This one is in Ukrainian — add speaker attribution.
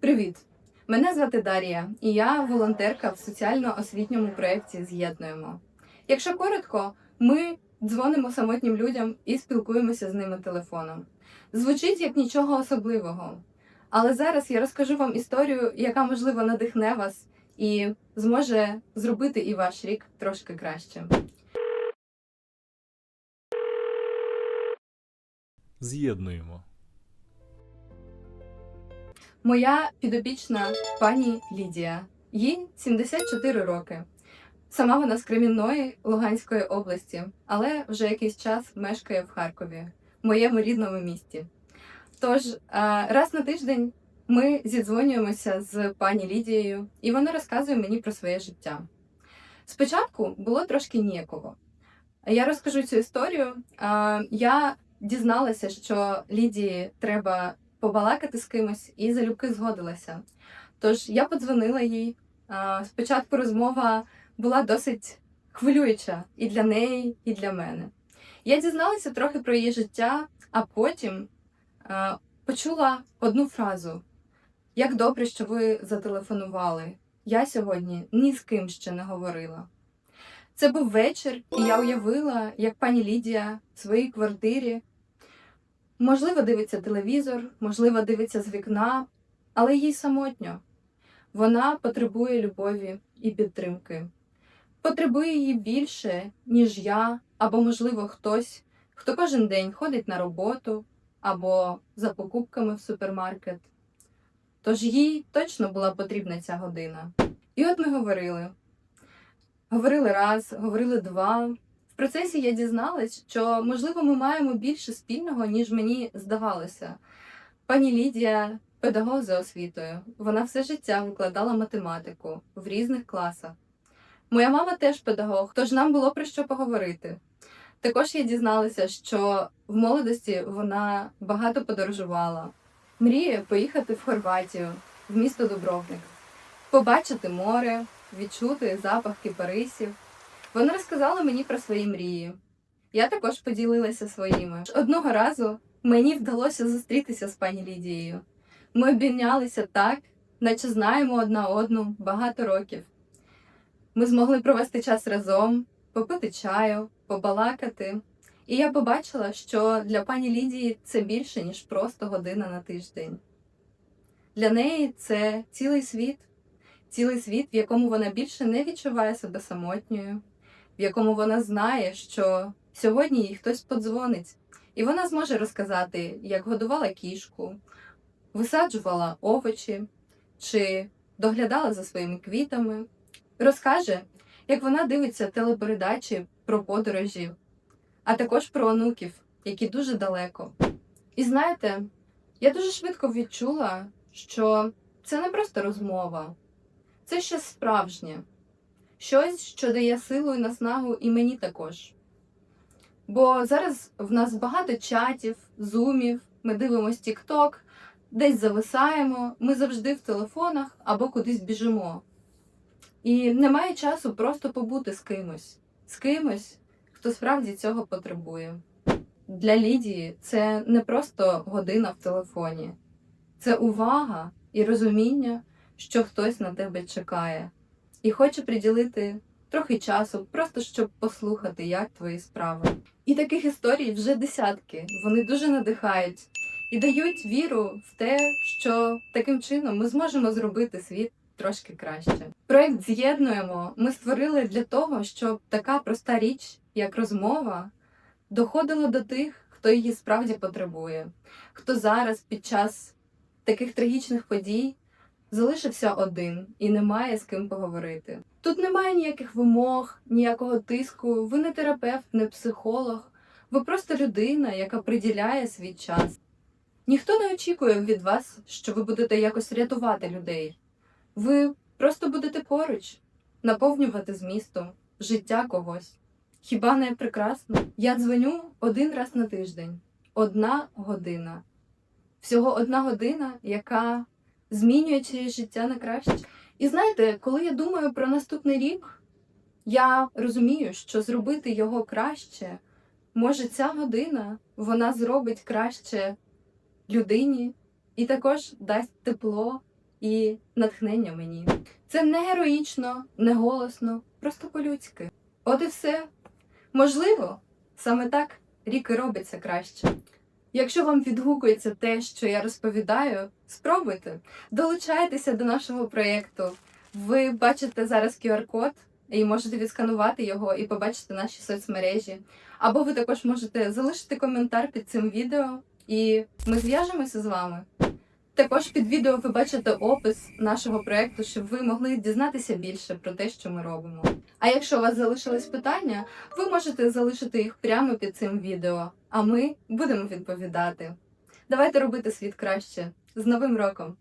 Speaker 1: Привіт! Мене звати Дарія, і я волонтерка в соціально-освітньому проєкті З'єднуємо. Якщо коротко, ми дзвонимо самотнім людям і спілкуємося з ними телефоном. Звучить як нічого особливого. Але зараз я розкажу вам історію, яка, можливо, надихне вас і зможе зробити і ваш рік трошки кращим.
Speaker 2: З'єднуємо.
Speaker 1: Моя підопічна пані Лідія. Їй 74 роки. Сама вона з Кремінної Луганської області, але вже якийсь час мешкає в Харкові, моєму рідному місті. Тож раз на тиждень ми зідзвонюємося з пані Лідією, і вона розказує мені про своє життя. Спочатку було трошки ніяково. Я розкажу цю історію. Я дізналася, що Лідії треба побалакати з кимось і залюбки згодилася. Тож я подзвонила їй. Спочатку розмова була досить хвилююча і для неї, і для мене. Я дізналася трохи про її життя, а потім почула одну фразу: Як добре, що ви зателефонували. Я сьогодні ні з ким ще не говорила. Це був вечір, і я уявила, як пані Лідія в своїй квартирі Можливо, дивиться телевізор, можливо, дивиться з вікна, але їй самотньо. Вона потребує любові і підтримки. Потребує її більше, ніж я, або, можливо, хтось, хто кожен день ходить на роботу або за покупками в супермаркет. Тож їй точно була потрібна ця година. І от ми говорили. Говорили раз, говорили два. Процесі я дізналась, що можливо ми маємо більше спільного, ніж мені здавалося. Пані Лідія педагог за освітою. Вона все життя викладала математику в різних класах. Моя мама теж педагог, тож нам було про що поговорити. Також я дізналася, що в молодості вона багато подорожувала. Мріє поїхати в Хорватію, в місто Дубровник, побачити море, відчути запах кипарисів. Вона розказала мені про свої мрії. Я також поділилася своїми. Одного разу мені вдалося зустрітися з пані Лідією. Ми обійнялися так, наче знаємо одна одну багато років. Ми змогли провести час разом, попити чаю, побалакати. І я побачила, що для пані Лідії це більше, ніж просто година на тиждень. Для неї це цілий світ, цілий світ, в якому вона більше не відчуває себе самотньою, в якому вона знає, що сьогодні їй хтось подзвонить, і вона зможе розказати, як годувала кішку, висаджувала овочі чи доглядала за своїми квітами, розкаже, як вона дивиться телепередачі про подорожі, а також про онуків, які дуже далеко. І знаєте, я дуже швидко відчула, що це не просто розмова, це щось справжнє, щось, що дає силу і наснагу і мені також. Бо зараз в нас багато чатів, зумів, ми дивимося TikTok, десь зависаємо, ми завжди в телефонах або кудись біжимо. І немає часу просто побути з кимось, з кимось, хто справді цього потребує. Для Лідії це не просто година в телефоні, це увага і розуміння, що хтось на тебе чекає, і хоче приділити трохи часу, просто щоб послухати, як твої справи. І таких історій вже десятки. Вони дуже надихають і дають віру в те, що таким чином ми зможемо зробити світ трошки краще. Проект з'єднуємо. Ми створили для того, щоб така проста річ, як розмова, доходила до тих, хто її справді потребує, хто зараз під час таких трагічних подій залишився один і не має з ким поговорити. Тут немає ніяких вимог, ніякого тиску. Ви не терапевт, не психолог. Ви просто людина, яка приділяє свій час. Ніхто не очікує від вас, що ви будете якось рятувати людей. Ви просто будете поруч, наповнювати змістом життя когось. Хіба не прекрасно? Я дзвоню один раз на тиждень, одна година. Всього одна година, яка змінює чиєсь життя на краще. І знаєте, коли я думаю про наступний рік, я розумію, що зробити його краще, може ця година вона зробить краще людині і також дасть тепло і натхнення мені. Це не героїчно, не голосно, просто по-людськи. От і все. Можливо, саме так рік і робиться краще. Якщо вам відгукується те, що я розповідаю, спробуйте, долучайтеся до нашого проєкту. Ви бачите зараз QR-код і можете відсканувати його і побачити наші соцмережі. Або ви також можете залишити коментар під цим відео, і ми зв'яжемося з вами. Також під відео ви бачите опис нашого проєкту, щоб ви могли дізнатися більше про те, що ми робимо. А якщо у вас залишились питання, ви можете залишити їх прямо під цим відео, а ми будемо відповідати. Давайте робити світ краще. З Новим роком!